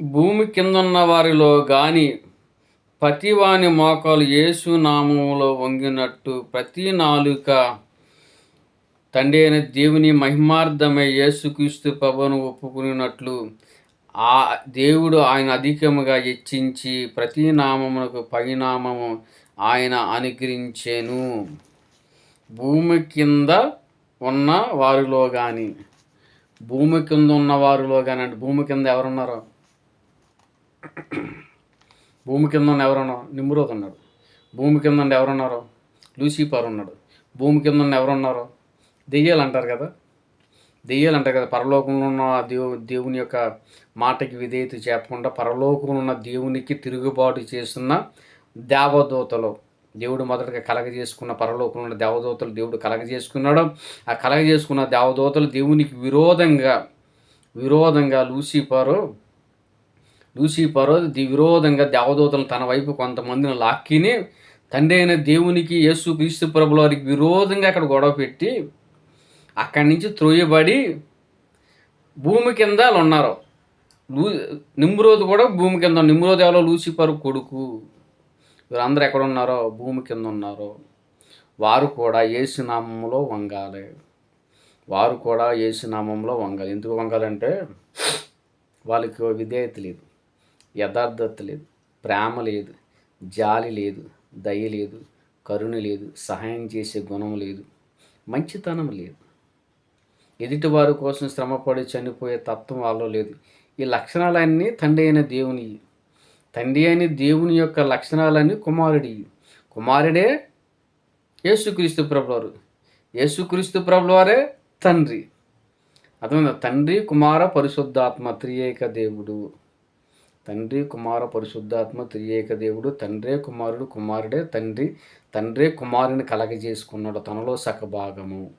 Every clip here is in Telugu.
భూమి కిందున్న వారిలో గాని ప్రతివాని మోకాలు యేసు నామములో వంగినట్టు ప్రతి నాలుక తండ్రి అయిన దేవుని మహిమార్థమై యేసుక్రీస్తు ప్రభును ఒప్పుకున్నట్లు ఆ దేవుడు ఆయన అధికముగా హెచ్చించి ప్రతి నామమునకు పరిణామము ఆయన అనుగ్రహించెను. భూమి కింద ఉన్న వారిలో కానీ భూమి కింద ఉన్న వారిలో కానీ అంటే భూమి కింద ఎవరున్నారో? భూమి కింద ఉన్న ఎవరున్నారు నిమ్రోద్ ఉన్నాడు. భూమి కింద ఉండి ఎవరున్నారు? లూసిఫర్ ఉన్నాడు. భూమి కింద ఉన్న ఎవరున్నారు? దెయ్యాలు అంటారు కదా. దెయ్యాలు అంటారు కదా పరలోకంలో ఉన్న దేవు దేవుని యొక్క మాటకి విధేయత చెప్పకుండా పరలోకంలో ఉన్న దేవునికి తిరుగుబాటు చేస్తున్న దేవదూతలు. దేవుడు మొదటగా కలగజేసుకున్న పరలోకంలో ఉన్న దేవదూతలు దేవుడు కలగజేసుకున్నాడు ఆ కలగజేసుకున్న దేవదూతలు దేవునికి విరోధంగా విరోధంగా లూసిఫరు లూసిఫరు ది విరోధంగా దేవదూతలు తన వైపు కొంతమందిని లాక్కిని తండ్రి అయిన దేవునికి యేసు క్రీస్తు ప్రభుల వారికి విరోధంగా అక్కడ గొడవ పెట్టి అక్కడి నుంచి త్రోయబడి భూమి కింద వాళ్ళు ఉన్నారు. లూ నిమ్రోజు కూడా భూమి కింద నిమ్రోజు ఎవరో? లూసిఫర్ కొడుకు. వీరందరూ ఎక్కడ ఉన్నారో? భూమి కింద ఉన్నారో. వారు కూడా ఏసునామంలో వంగాలి. వారు కూడా ఏసునామంలో వంగాలి. ఎందుకు వంగాలంటే వాళ్ళకి విధేయత లేదు. యథార్థత లేదు ప్రేమ లేదు జాలి లేదు దయ లేదు కరుణ లేదు సహాయం చేసే గుణం లేదు మంచితనం లేదు. ఎదుటివారి కోసం శ్రమపడి చనిపోయే తత్వం వాళ్ళలో లేదు. ఈ లక్షణాలన్నీ తండ్రి అయిన దేవుని. తండ్రి అయిన దేవుని యొక్క లక్షణాలన్నీ కుమారుడి. కుమారుడే యేసుక్రీస్తు ప్రభువారు. యేసుక్రీస్తు ప్రభువారే తండ్రి. అర్థమైందా? తండ్రి కుమార పరిశుద్ధాత్మ త్రియేక దేవుడు. తండ్రి కుమార పరిశుద్ధాత్మ త్రియేక దేవుడు తండ్రే కుమారుడు కుమారుడే తండ్రి తండ్రే కుమారుని కలగజేసుకున్నాడు. తనలో సగభాగము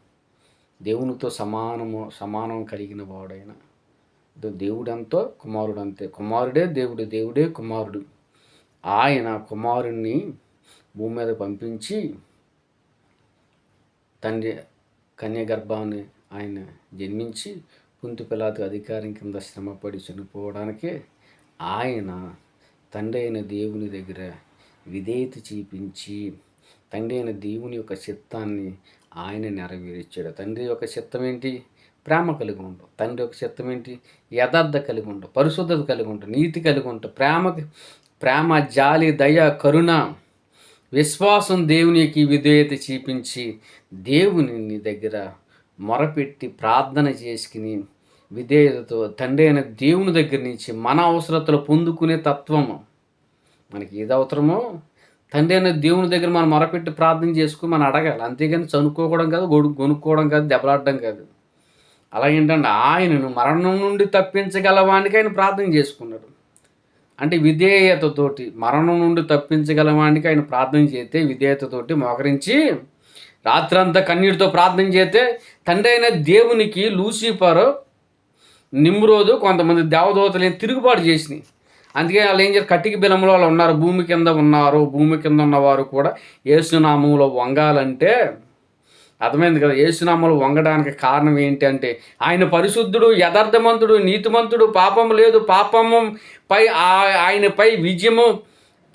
దేవునితో సమానము సమానం కలిగిన వాడైన. దేవుడంతో కుమారుడు అంతే కుమారుడే దేవుడు దేవుడే కుమారుడు. ఆయన కుమారుణ్ణి భూమి మీద పంపించి తండ్రి కన్యగర్భాన్ని ఆయన జన్మించి పుంతు పిలాతు అధికారం కింద శ్రమపడి చనిపోవడానికే ఆయన తండ్రి అయిన దేవుని దగ్గర విధేయత చూపించి తండ్రి అయిన దేవుని యొక్క చిత్తాన్ని ఆయన నెరవేర్చాడు. తండ్రి యొక్క చిత్తం ఏంటి? ప్రేమ కలిగి ఉండు. తండ్రి యొక్క చిత్తం ఏంటి? యథార్థ కలిగి ఉండు. పరిశుద్ధత కలిగి ఉండు. నీతి కలిగి ఉండు. ప్రేమ ప్రేమ జాలి దయ కరుణ విశ్వాసం దేవునికి విధేయత చూపించి దేవుని దగ్గర మొరపెట్టి ప్రార్థన చేసుకుని విధేయతతో తండ్రి అయిన దేవుని దగ్గర నుంచి మన అవసరతలు పొందుకునే తత్వము. మనకి ఏది అవసరమో తండ్రి అయిన దేవుని దగ్గర మనం మొరపెట్టి ప్రార్థన చేసుకుని మనం అడగాలి. అంతేగాని చనుక్కోవడం కాదు గొడు కొనుక్కోవడం కాదు దెబ్బలాడడం కాదు. అలాగేంటంటే ఆయనను మరణం నుండి తప్పించగలవానికి ఆయన ప్రార్థన చేసుకున్నాడు. అంటే విధేయతతోటి మరణం నుండి తప్పించగలవానికి ఆయన ప్రార్థన చేస్తే విధేయతతోటి మోకరించి రాత్రంతా కన్నీటితో ప్రార్థన చేస్తే తండ్రి అయిన దేవునికి లూసిఫర్ నిమ్రోదు కొంతమంది దేవదూతలు తిరుగుబాటు చేసినాయి. అందుకే వాళ్ళు ఏం చేయారు కట్టికి బిలంలో వాళ్ళు ఉన్నారు. భూమి కింద ఉన్నారు. భూమి కింద ఉన్నవారు కూడా ఏసునామంలో వంగాలంటే అర్థమైంది కదా? ఏసునామలు వంగడానికి కారణం ఏంటి అంటే ఆయన పరిశుద్ధుడు యథార్థమంతుడు నీతిమంతుడు పాపం లేదు పాపము పై ఆ- ఆయనపై విజయము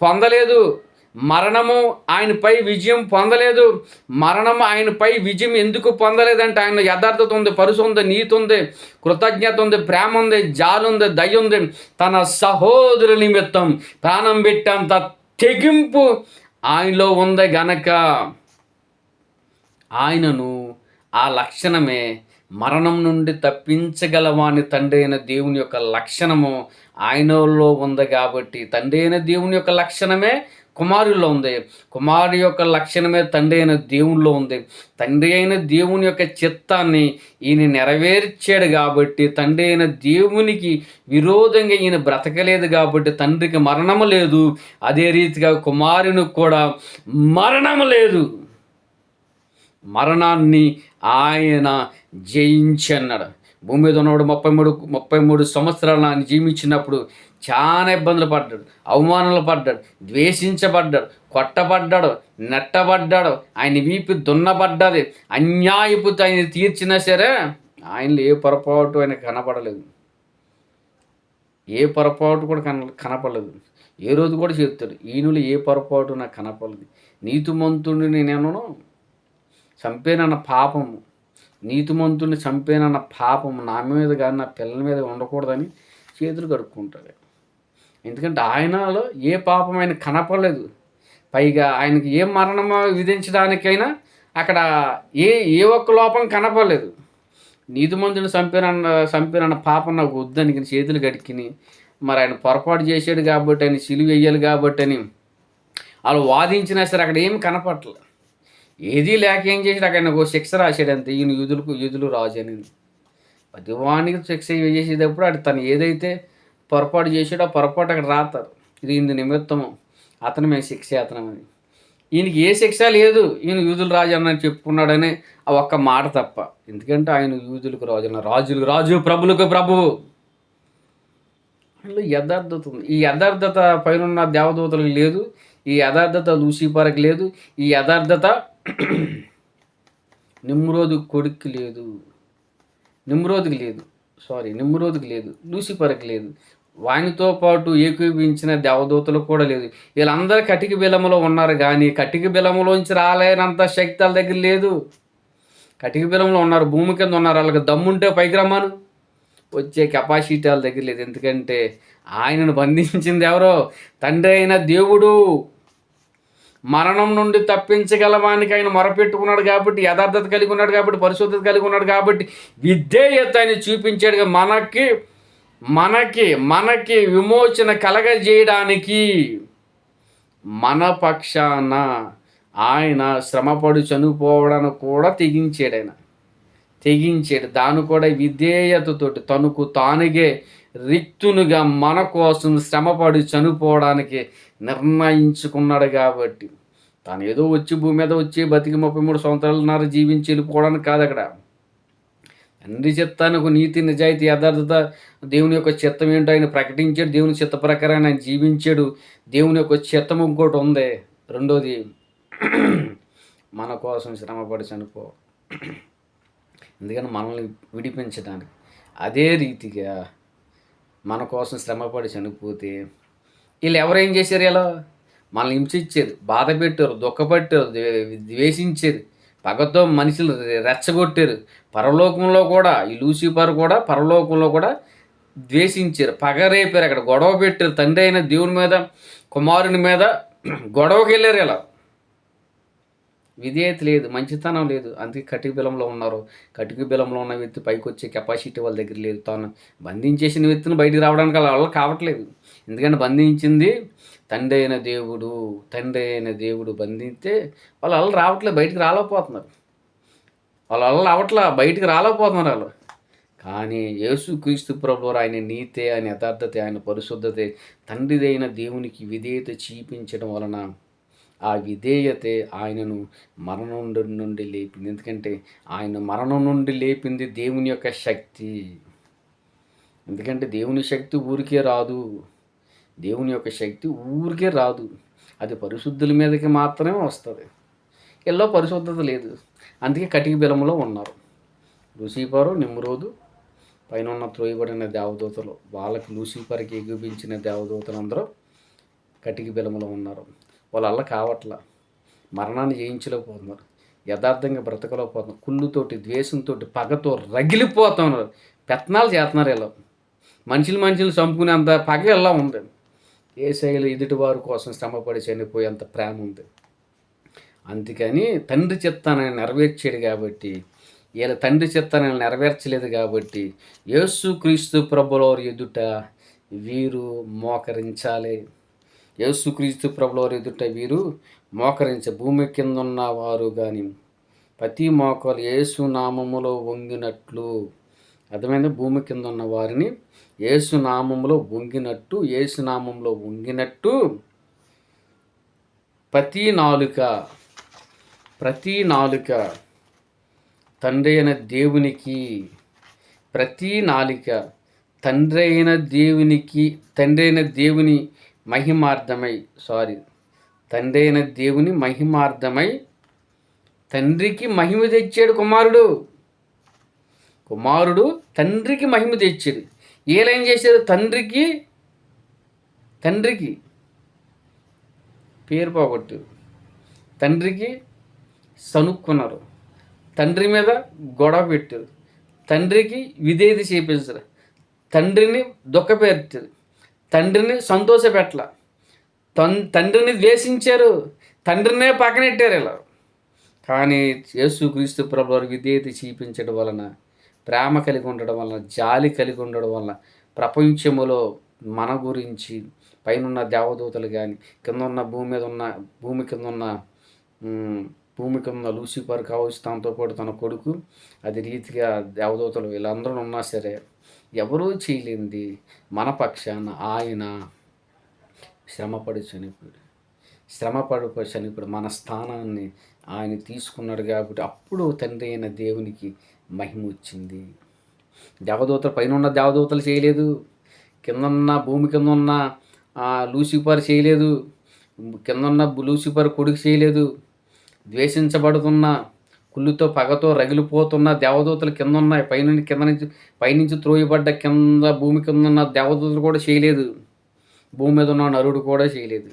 పొందలేదు. మరణము ఆయనపై విజయం పొందలేదు. మరణం ఆయనపై విజయం ఎందుకు పొందలేదంటే ఆయన యథార్థత ఉంది పరుసు ఉంది నీతి ఉంది కృతజ్ఞత ఉంది ప్రేమ ఉంది జాలుంది ఉంది దయ ఉంది. తన సహోదరు నిమిత్తం ప్రాణం పెట్టేంత తెగింపు ఆయనలో ఉంది గనక ఆయనను ఆ లక్షణమే మరణం నుండి తప్పించగలవాని తండ్రి అయిన దేవుని యొక్క లక్షణము ఆయనలో ఉంది కాబట్టి తండ్రి అయిన దేవుని యొక్క లక్షణమే కుమారుల్లో ఉంది. కుమారు యొక్క లక్షణమే తండ్రి అయిన దేవునిలో ఉంది. తండ్రి అయిన దేవుని యొక్క చిత్తాన్ని ఈయన నెరవేర్చాడు కాబట్టి తండ్రి అయిన దేవునికి విరోధంగా ఈయన బ్రతకలేదు కాబట్టి తండ్రికి మరణము లేదు. అదే రీతిగా కుమారునికి కూడా మరణము లేదు. మరణాన్ని ఆయన జయించన్నాడు. భూమి మీద ఉన్నవాడు ముప్పై మూడు ముప్పై మూడు సంవత్సరాలు ఆయన జీవించినప్పుడు చాలా ఇబ్బందులు పడ్డాడు అవమానాలు పడ్డాడు ద్వేషించబడ్డాడు కొట్టబడ్డాడు నెట్టబడ్డాడు ఆయన వీపి దున్నబడ్డది అన్యాయపు ఆయన తీర్చినా సరే ఆయనలో ఏ పొరపాటు ఆయన కనపడలేదు. ఏ పొరపాటు కూడా కన కనపడలేదు. ఏ రోజు కూడా చెప్తాడు ఈయనలో ఏ పొరపాటు నాకు కనపడలేదు. నీతిమంతుడిని నేను చంపేనన్న పాపము. నీతిమంతుని చంపేనన్న పాపం నా మీద కానీ నా పిల్లల మీద ఉండకూడదని చేతులు కడుక్కుంటాడు ఎందుకంటే ఆయనలో ఏ పాపం ఆయన కనపడలేదు. పైగా ఆయనకి ఏ మరణం విధించడానికైనా అక్కడ ఏ ఏ ఒక్క లోపం కనపడలేదు. నీతిమంతుని చంపినన్న చంపినన్న పాపం నాకు వద్దని చేతులు గడికిని మరి ఆయన పొరపాటు చేశాడు కాబట్టి ఆయన సిలువ వేయాలి కాబట్టి అని వాళ్ళు వాదించినా సరే అక్కడ ఏమి కనపడలేదు ఏదీ లేక ఏం చేసి అక్కడ ఒక శిక్ష రాశాడు అంతే. ఈయన యూదులకు యూదులు రాజు అని. ప్రతివానికి శిక్ష చేసేటప్పుడు అటు తను ఏదైతే పొరపాటు చేసాడో ఆ పొరపాటు అక్కడ రాస్తారు ఇది ఇందు నిమిత్తము. అతను మేము శిక్ష అతనమని ఈయనకి ఏ శిక్ష లేదు. ఈయన యూదుల రాజు అన్నని చెప్పుకున్నాడని ఆ ఒక్క మాట తప్ప. ఎందుకంటే ఆయన యూదులకు రాజు అన్న రాజులకు రాజు ప్రభులకు ప్రభువు అందులో యథార్థత ఉంది. ఈ యథార్థత పైన ఉన్న దేవదూతలకు లేదు. ఈ యథార్థత లూసిఫర్కి లేదు. ఈ యథార్థత నిమ్రోదు కొడుక్కి లేదు. నిమ్రోదుకి లేదు. సారీ నిమ్రోదుకి లేదు. లూసిఫర్కి లేదు. వానితో పాటు ఏకీపించిన దేవదూతలు కూడా లేదు. వీళ్ళందరూ కటిక బిలములో ఉన్నారు కానీ కటిక బిలములోంచి రాలేనంత శక్తి వాళ్ళ దగ్గర లేదు. కటిక బిలంలో ఉన్నారు భూమి కింద ఉన్నారు. వాళ్ళకి దమ్ముంటే పైకి రమ్మను. వచ్చే కెపాసిటీ వాళ్ళ దగ్గర లేదు. ఎందుకంటే ఆయనను బంధించింది ఎవరో? తండ్రి అయిన దేవుడు. మరణం నుండి తప్పించగలవానికి ఆయన మొరపెట్టుకున్నాడు కాబట్టి యథార్థత కలిగి ఉన్నాడు కాబట్టి పరిశుద్ధత కలిగి ఉన్నాడు కాబట్టి విధేయత అని చూపించాడు మనకి మనకి మనకి విమోచన కలగజేయడానికి మన పక్షాన ఆయన శ్రమపడి చనిపోవడానికి కూడా తెగించాడు ఆయన. తెగించాడు. దాని కూడా విధేయతతోటి తనకు తానుగే రిక్తునుగా మన కోసం శ్రమపడి చనిపోవడానికి నిర్ణయించుకున్నాడు కాబట్టి. తను ఏదో వచ్చి భూమి మీద వచ్చి బతికి ముప్పై మూడు సంవత్సరాలన్నర జీవించి వెళ్ళిపోవడానికి కాదు అక్కడ. తండ్రి చిత్తానికి నీతి నిజాయితీ యథార్థత దేవుని యొక్క చిత్తం ఏంటో ఆయన ప్రకటించాడు. దేవుని చిత్త ప్రకారం ఆయన జీవించాడు. దేవుని యొక్క చిత్తం ఇంకోటి ఉంది. రెండోది మన కోసం శ్రమపడి చనిపో. ఎందుకని మనల్ని విడిపించడానికి? అదే రీతిగా మన కోసం శ్రమపడి చనిపోతే వీళ్ళు ఎవరేం చేశారు ఇలా? మనల్ని హింసించారు బాధ పెట్టారు దుఃఖపెట్టారు ద్వే- ద్వేషించారు పగతో మనుషులు రెచ్చగొట్టారు పరలోకంలో కూడా ఈ లూసిఫర్ కూడా పరలోకంలో కూడా ద్వేషించారు పగరేపారు అక్కడ గొడవ పెట్టారు. తండ్రి అయిన దేవుని మీద కుమారుని మీద గొడవకి వెళ్ళారు ఇలా. విధేయత లేదు మంచితనం లేదు. అందుకే కటిక బిలంలో ఉన్నారు. కటిక బిలంలో ఉన్న వ్యక్తి పైకి వచ్చే కెపాసిటీ వాళ్ళ దగ్గర లేదు. తాను బంధించేసిన వ్యక్తిని బయటికి రావడానికి వాళ్ళ కావట్లేదు. ఎందుకంటే బంధించింది తండ్రి అయిన దేవుడు తండ్రి అయిన దేవుడు బంధిస్తే వాళ్ళు అల్ల రావట్లేదు బయటికి రాలేకపోతున్నారు. వాళ్ళ వల్ల రావట్లే బయటికి రాలేకపోతున్నారు వాళ్ళు. కానీ యేసు క్రీస్తు ప్రభు ఆయన నీతే ఆయన యథార్థత ఆయన పరిశుద్ధతే తండ్రిదైన దేవునికి విధేయత చూపించడం వలన ఆ విధేయతే ఆయనను మరణం నుండి లేపింది. ఎందుకంటే ఆయన మరణం నుండి లేపింది దేవుని యొక్క శక్తి. ఎందుకంటే దేవుని శక్తి ఊరికే రాదు. దేవుని యొక్క శక్తి ఊరికే రాదు. అది పరిశుద్ధుల మీదకి మాత్రమే వస్తుంది. ఎల్లో పరిశుద్ధత లేదు. అందుకే కటిక బిలములో ఉన్నారు. లూసిఫరు నిమ్రోదు పైన ఉన్న త్రోయబడిన దేవదూతలు వాళ్ళకి లూసిఫర్కి ఎగుపించిన దేవదూతలందరూ కటిక బిలములో ఉన్నారు. వాళ్ళ అల్ల కావట్ల. మరణాన్ని జయించలేకపోతున్నారు. యథార్థంగా బ్రతకలేకపోతున్నారు. కుళ్ళుతోటి ద్వేషంతో పగతో రగిలిపోతున్నారు. పెత్తనాలు చేస్తున్నారు ఇలా మనుషులు మనుషులు చంపుకునేంత పగ ఎలా ఉంది. ఏ శైలి ఎదుటివారి కోసం శ్రమపడి చనిపోయేంత ప్రేమ ఉంది. అందుకని తండ్రి చిత్తాన్ని నెరవేర్చాడు కాబట్టి వీళ్ళ తండ్రి చిత్తాన్ని నెరవేర్చలేదు కాబట్టి యేసు క్రీస్తు ప్రభుల ఎదుట వీరు మోకరించాలి. యేసుక్రీస్తు ప్రభులవారు ఎదుట వీరు మోకరించ భూమి కింద ఉన్న వారు కానీ ప్రతి మోకలు యేసు నామములో వంగినట్లు. అర్థమైంది? భూమి కింద ఉన్న వారిని యేసు నామములో వంగినట్టు యేసు నామంలో వంగినట్టు ప్రతి నాలుక ప్రతి నాలుక తండ్రి అయిన దేవునికి ప్రతి నాలిక తండ్రి అయిన దేవునికి తండ్రి అయిన దేవుని మహిమార్థమై సారీ తండ్రి అయిన దేవుని మహిమార్థమై తండ్రికి మహిమ తెచ్చాడు కుమారుడు. కుమారుడు తండ్రికి మహిమ తెచ్చాడు. ఏలైన చేశాడు తండ్రికి తండ్రికి. పేరు పోగొట్టు. తండ్రికి సనుక్కున్నారు తండ్రి మీద గొడవ పెట్టారు తండ్రికి విధేయత చేపించారు. తండ్రిని దుఃఖపెట్టారు తండ్రిని సంతోషపెట్టల తన్ తండ్రిని ద్వేషించారు. తండ్రినే పక్కనెట్టారు ఇలా. కానీ యేసుక్రీస్తు ప్రభు వారి విధేయత చూపించడం వలన ప్రేమ కలిగి ఉండడం వలన జాలి కలిగి ఉండడం వలన ప్రపంచములో మన గురించి పైనున్న దేవదూతలు కానీ కింద ఉన్న భూమి మీద ఉన్న భూమి కింద ఉన్న ఉమ్, భూమి కింద ఉన్న లూసిఫర్ కావచ్చు తనతో పాటు తన కొడుకు అది రీతిగా దేవదూతలు వీళ్ళందరూ ఉన్నా సరే ఎవరూ చేయలేనిది మన పక్షాన ఆయన శ్రమపడి చనిపోయాడు శ్రమపడి చనిపోయాడు మన స్థానాన్ని ఆయన తీసుకున్నాడు కాబట్టి అప్పుడు తండ్రి అయిన దేవునికి మహిమ వచ్చింది దేవదూతలు పైన ఉన్న దేవదూతలు చేయలేదు. కింద ఉన్న భూమి కింద ఉన్న లూసిఫర్ చేయలేదు. కింద ఉన్న లూసిఫర్ కొడుకు చేయలేదు. ద్వేషించబడుతున్న కుళ్ళుతో పగతో రగిలిపోతున్న దేవదూతలు కింద ఉన్నాయి పైన కింద నుంచి పైనుంచి త్రోయబడ్డ కింద భూమి కింద ఉన్న దేవదూతలు కూడా చేయలేదు. భూమి మీద ఉన్న నరుడు కూడా చేయలేదు.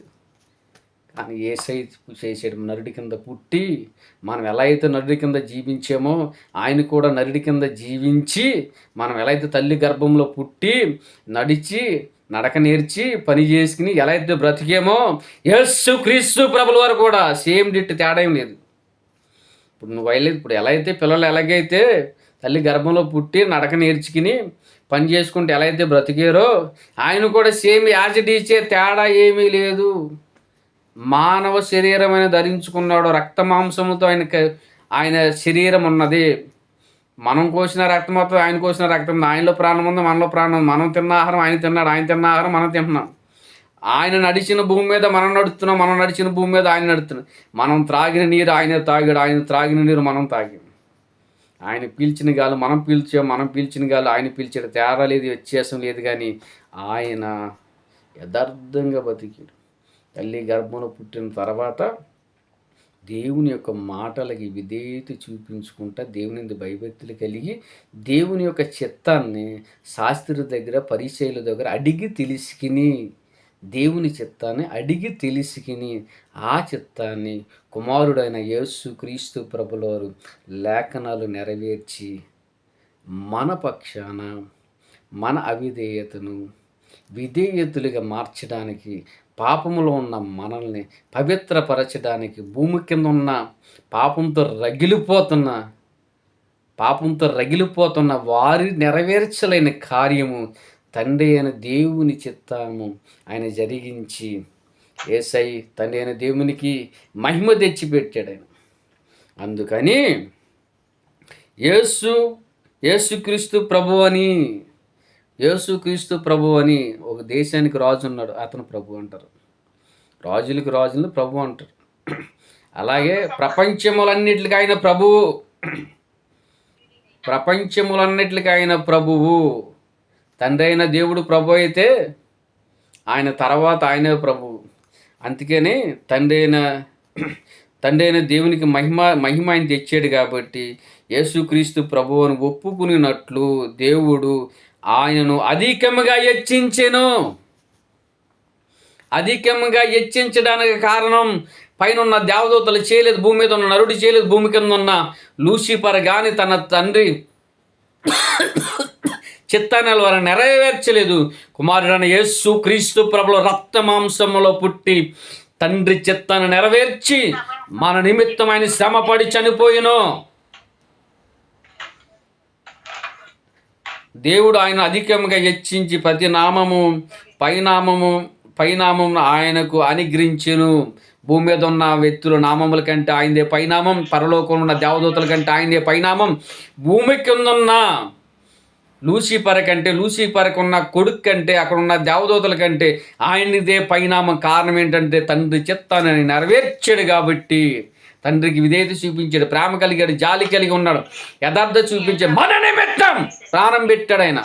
కానీ ఏసై చేసాడు నరుడి కింద పుట్టి మనం ఎలా అయితే నరుడి కింద జీవించామో ఆయన కూడా నరుడి కింద జీవించి మనం ఎలా అయితే తల్లి గర్భంలో పుట్టి నడిచి నడక నేర్చి పని చేసుకుని ఎలా అయితే బ్రతికేమో యస్సు క్రీస్తు ప్రభుల వారు కూడా సేమ్ డిట్ తేడా ఏం లేదు. ఇప్పుడు నువ్వు వెళ్ళేది ఇప్పుడు ఎలా అయితే పిల్లలు ఎలాగైతే తల్లి గర్భంలో పుట్టి నడక నేర్చుకుని పని చేసుకుంటే ఎలా అయితే బ్రతికారో ఆయన కూడా సేమ్ యాజిటీచే తేడా ఏమీ లేదు. మానవ శరీరమైన ధరించుకున్నాడు రక్త మాంసముతో ఆయన ఆయన శరీరం ఉన్నది. మనం కోసిన రక్తం మొత్తం ఆయన కోసిన రక్తం ఆయనలో ప్రాణం ఉంది మనలో ప్రాణం ఉంది. మనం తిన్న ఆహారం ఆయన తిన్నాడు ఆయన తిన్న ఆహారం మనం తింటున్నాం. ఆయన నడిచిన భూమి మీద మనం నడుస్తున్నాం మనం నడిచిన భూమి మీద ఆయన నడుస్తున్నాం మనం త్రాగిన నీరు ఆయన తాగాడు ఆయన త్రాగిన నీరు మనం తాగాం. ఆయన పీల్చిన గాలి మనం పీల్చాం మనం పీల్చిన గాలి ఆయన పీల్చాడు. తేడా లేదు వ్యత్యాసం లేదు కానీ ఆయన యథార్థంగా బతికాడు. తల్లి గర్భంలో పుట్టిన తర్వాత దేవుని యొక్క మాటలకి విధేయత చూపించుకుంటా దేవుని భయభక్తులు కలిగి దేవుని యొక్క చిత్తాన్ని శాస్త్రుల దగ్గర పరిచయుల దగ్గర అడిగి తెలుసుకుని దేవుని చిత్తాన్ని అడిగి తెలుసుకుని ఆ చిత్తాన్ని కుమారుడైన యేసు క్రీస్తు ప్రభులవారు లేఖనాలు నెరవేర్చి మన పక్షాన మన అవిధేయతను విధేయతులుగా మార్చడానికి పాపములో ఉన్న మనల్ని పవిత్రపరచడానికి భూమి కింద ఉన్న పాపంతో రగిలిపోతున్న పాపంతో రగిలిపోతున్న వారి నెరవేర్చలేని కార్యము తండ్రి అయిన దేవుని చిత్తము. ఆయన జరిగించి ఏసై తండ్రి అయిన దేవునికి మహిమ తెచ్చిపెట్టాడు ఆయన. అందుకని యేసు యేసుక్రీస్తు ప్రభు అని యేసుక్రీస్తు ప్రభు అని ఒక దేశానికి రాజు ఉన్నాడు. అతను ప్రభు అంటారు. రాజులకు రాజులు ప్రభు అంటారు. అలాగే ప్రపంచములన్నిటికి ఆయన ప్రభువు. ప్రపంచములన్నిటికి ఆయన ప్రభువు. తండ్రి అయిన దేవుడు ప్రభు అయితే ఆయన తర్వాత ఆయనే ప్రభువు అందుకని తండ్రి అయిన తండ్రి అయిన దేవునికి మహిమ మహిమ ఆయన తెచ్చాడు కాబట్టి యేసుక్రీస్తు అని ఒప్పుకునినట్లు దేవుడు ఆయనను అధికముగా హెచ్చించెను అధికముగా హెచ్చించడానికి కారణం పైన ఉన్న దేవదూతలు చేయలేదు భూమి మీద ఉన్న నరుడు చేయలేదు భూమి కింద ఉన్న లూసిఫర్ కానీ తన తండ్రి చిత్తాన్ని వారు నెరవేర్చలేదు. కుమారుడైన యేసు క్రీస్తు ప్రభుల రక్త మాంసములో పుట్టి తండ్రి చిత్తాన్ని నెరవేర్చి మన నిమిత్తమైన శ్రమపడి చనిపోయినో. దేవుడు ఆయన అధికంగా హెచ్చించి ప్రతి నామము పైనామము పైనామము ఆయనకు అనుగ్రహించెను. భూమి మీద ఉన్న వ్యక్తుల నామముల కంటే ఆయనదే పైనామం పరలోకంలో ఉన్న దేవదూతల కంటే ఆయనదే పైనామం. భూమి కింద ఉన్న లూసిఫర్ కంటే లూసిఫర్కి ఉన్న కొడుకు కంటే అక్కడ ఉన్న దేవదూతల కంటే ఆయనదే పైనామం. కారణం ఏంటంటే తండ్రి చిత్తాన్ని నెరవేర్చాడు కాబట్టి తండ్రికి విధేయత చూపించాడు ప్రేమ కలిగాడు జాలి కలిగి ఉన్నాడు. యథార్థ చూపించే మన నిమిత్తం ప్రాణం పెట్టాడు ఆయన.